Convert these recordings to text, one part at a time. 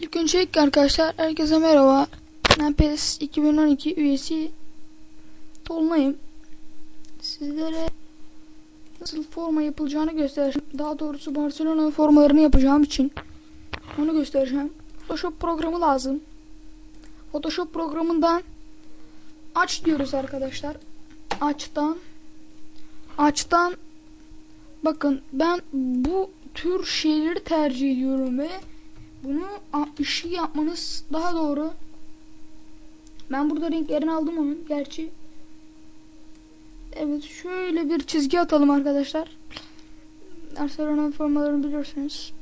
İlk öncelikle arkadaşlar herkese merhaba. Ben PES 2012 üyesi Tolunay'ım. Sizlere nasıl forma yapılacağını göstereceğim. Daha doğrusu Barcelona formalarını yapacağım için onu göstereceğim. Photoshop programı lazım. Photoshop programından aç diyoruz arkadaşlar. Açtan açtan bakın ben bu tür şeyleri tercih ediyorum ve bunu işi yapmanız daha doğru. Ben burada renklerini aldım onun gerçi. Evet şöyle bir çizgi atalım arkadaşlar. Barcelona formalarını biliyorsunuz.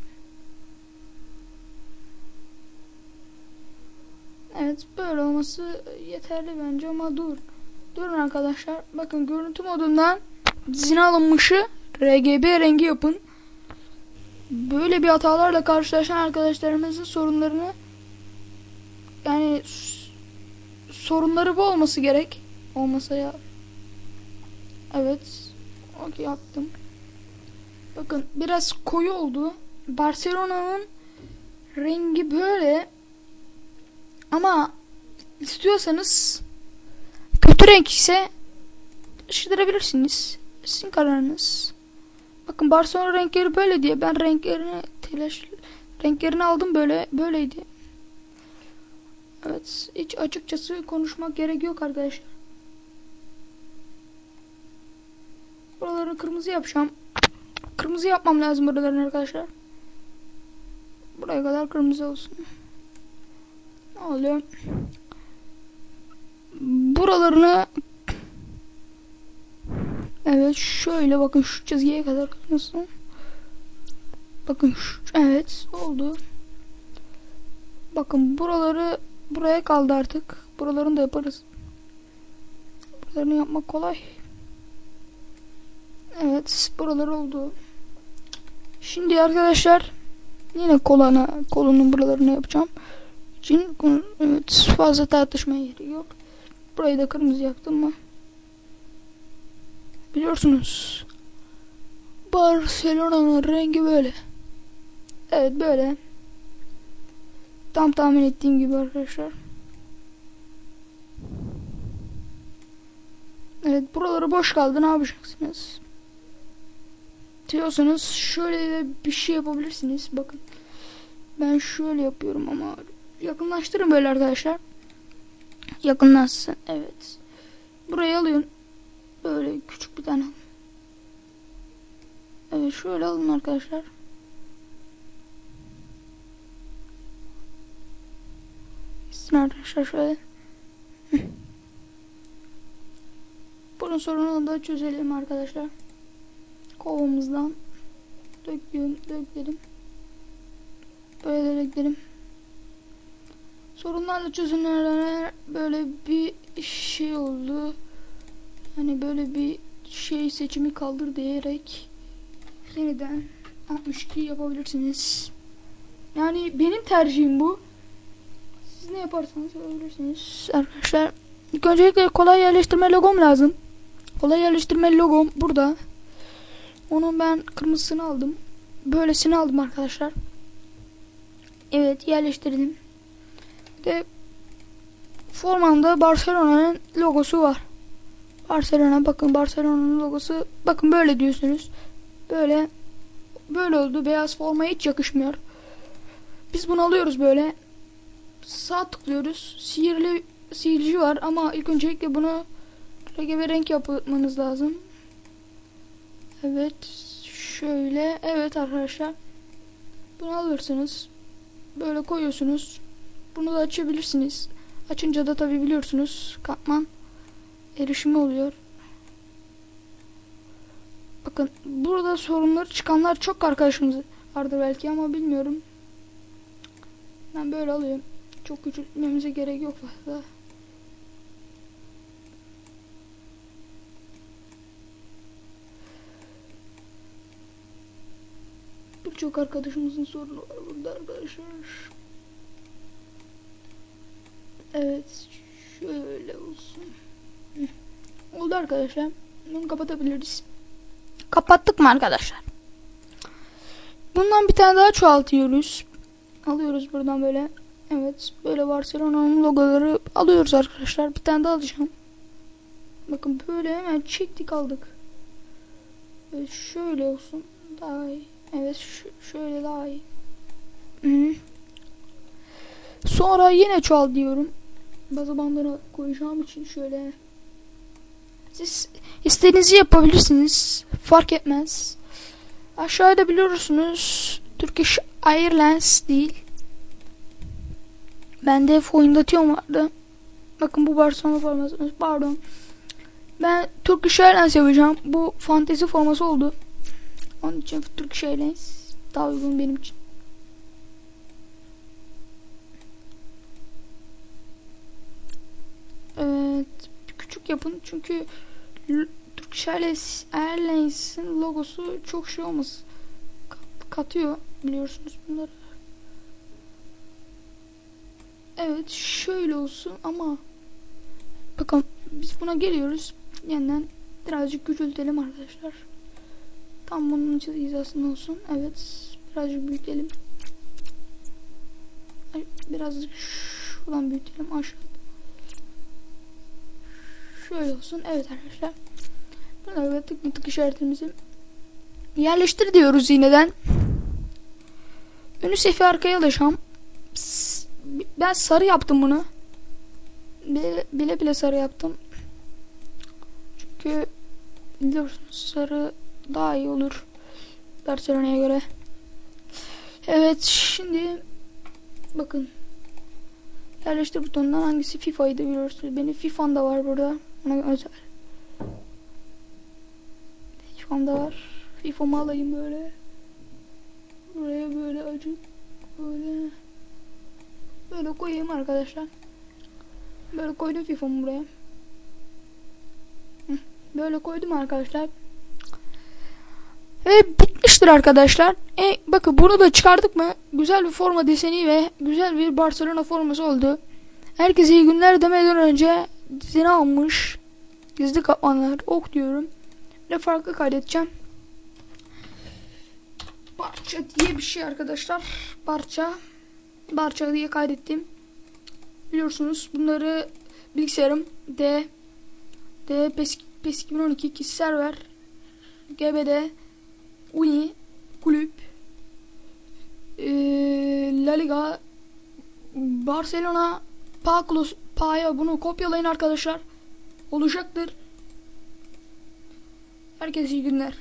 Evet böyle olması yeterli bence ama dur. Durun arkadaşlar. Bakın görüntü modundan dizine alınmışı RGB rengi yapın. Böyle bir hatalarla karşılaşan arkadaşlarımızın sorunlarını yani sorunları bu olması gerek. Olmasa ya. Evet. Okey yaptım. Bakın biraz koyu oldu. Barcelona'nın rengi böyle. Ama istiyorsanız kötü renk ise ışıtırabilirsiniz. Sizin kararınız. Bakın Barcelona renkleri böyle diye ben renklerini telaş renklerini aldım böyle böyleydi. Evet hiç açıkçası konuşmak gerek yok arkadaşlar. Buraları kırmızı yapacağım. Kırmızı yapmam lazım buraların arkadaşlar. Buraya kadar kırmızı olsun. Ne oluyor? Buralarını Evet şöyle bakın şu çizgiye kadar kırmızı. Bakın şu, evet oldu. Bakın buraları buraya kaldı artık. Buralarını da yaparız. Buralarını yapmak kolay. Evet buralar oldu. Şimdi arkadaşlar yine kolana kolunun buralarını yapacağım. için evet fazla tartışmaya gerek yok. Burayı da kırmızı yaptım mı? Biliyorsunuz. Barcelona'nın rengi böyle. Evet böyle. Tam tahmin ettiğim gibi arkadaşlar. Evet buraları boş kaldı ne yapacaksınız? Diyorsanız şöyle bir şey yapabilirsiniz. Bakın. Ben şöyle yapıyorum ama yakınlaştırın böyle arkadaşlar. Yakınlaşsın. Evet. Burayı alın. Böyle küçük bir tane. Evet şöyle alın arkadaşlar. Gitsin arkadaşlar şöyle. Bunun sorununu da çözelim arkadaşlar. Kovamızdan döküyorum, dökelim. Böyle dökelim. Sorunlarla çözümlerine böyle bir şey oldu. Hani böyle bir şey seçimi kaldır diyerek yeniden 62 yapabilirsiniz. Yani benim tercihim bu. Siz ne yaparsanız yapabilirsiniz arkadaşlar. İlk öncelikle kolay yerleştirme logom lazım. Kolay yerleştirme logom burada. Onun ben kırmızısını aldım. Böylesini aldım arkadaşlar. Evet yerleştirdim. De formanda Barcelona'nın logosu var. Barcelona bakın Barcelona'nın logosu bakın böyle diyorsunuz. Böyle böyle oldu. Beyaz forma hiç yakışmıyor. Biz bunu alıyoruz böyle. Sağ tıklıyoruz. Sihirli sihirci var ama ilk öncelikle bunu RGB renk yapmanız lazım. Evet. Şöyle. Evet arkadaşlar. Bunu alırsınız. Böyle koyuyorsunuz. Bunu da açabilirsiniz. Açınca da tabi biliyorsunuz katman erişimi oluyor. Bakın burada sorunları çıkanlar çok arkadaşımız vardır belki ama bilmiyorum. Ben böyle alıyorum. Çok küçültmemize gerek yok fazla. Birçok arkadaşımızın sorunu var burada arkadaşlar. Evet şöyle olsun. Oldu arkadaşlar. Bunu kapatabiliriz. Kapattık mı arkadaşlar? Bundan bir tane daha çoğaltıyoruz. alıyoruz buradan böyle. Evet böyle Barcelona'nın logoları alıyoruz arkadaşlar. Bir tane daha alacağım. Bakın böyle hemen çektik aldık. Evet, şöyle olsun daha iyi. Evet şöyle daha iyi. Hı. Sonra yine çoğal diyorum. Bazı bandlara koyacağım için şöyle. İstediğinizi yapabilirsiniz. Fark etmez. Aşağıda biliyorsunuz Turkish Airlines değil. Bende Foyundatyon vardı. Bakın bu Barcelona forması. Pardon. Ben Turkish Airlines yapacağım. Bu fantezi forması oldu. Onun için Turkish Airlines daha uygun benim için. Evet. Küçük yapın çünkü Turkish Airlines, Airlines'in logosu çok şey olmaz. Kat- katıyor biliyorsunuz bunları. Evet şöyle olsun ama bakın biz buna geliyoruz. Yeniden birazcık küçültelim arkadaşlar. Tam bunun hizasında olsun. Evet birazcık büyütelim. Birazcık şuradan büyütelim aşağı. Şöyle olsun. Evet arkadaşlar. Bunları böyle tık tık işaretimizi yerleştir diyoruz yineden. Önü sefi arkaya. S- Ben sarı yaptım bunu. Bile bile, bile sarı yaptım. Çünkü biliyorsunuz sarı daha iyi olur. Barcelona'ya göre. Evet şimdi bakın yerleştir butonundan hangisi FIFA'ydı biliyorsunuz. Benim FIFA'm da var burada. Ona özel. FIFA'm da var. FIFA'mı alayım böyle. Buraya böyle acık böyle böyle koyayım arkadaşlar. Böyle koydum FIFA'mı buraya. Böyle koydum arkadaşlar. Ve bitmiştir arkadaşlar. E, bakın bunu da çıkardık mı? Güzel bir forma deseni ve güzel bir Barcelona forması oldu. Herkese iyi günler demeden önce dizini almış. Gizli kapmanlar ok diyorum. Ve farklı kaydedeceğim. Parça diye bir şey arkadaşlar. Parça. Parça diye kaydettim. Biliyorsunuz bunları bilgisayarım D D PES, PES 2012 kişi server GBD Uni kulüp eee, La Liga Barcelona Paclos Pa'ya bunu kopyalayın arkadaşlar. Olacaktır. Herkese iyi günler.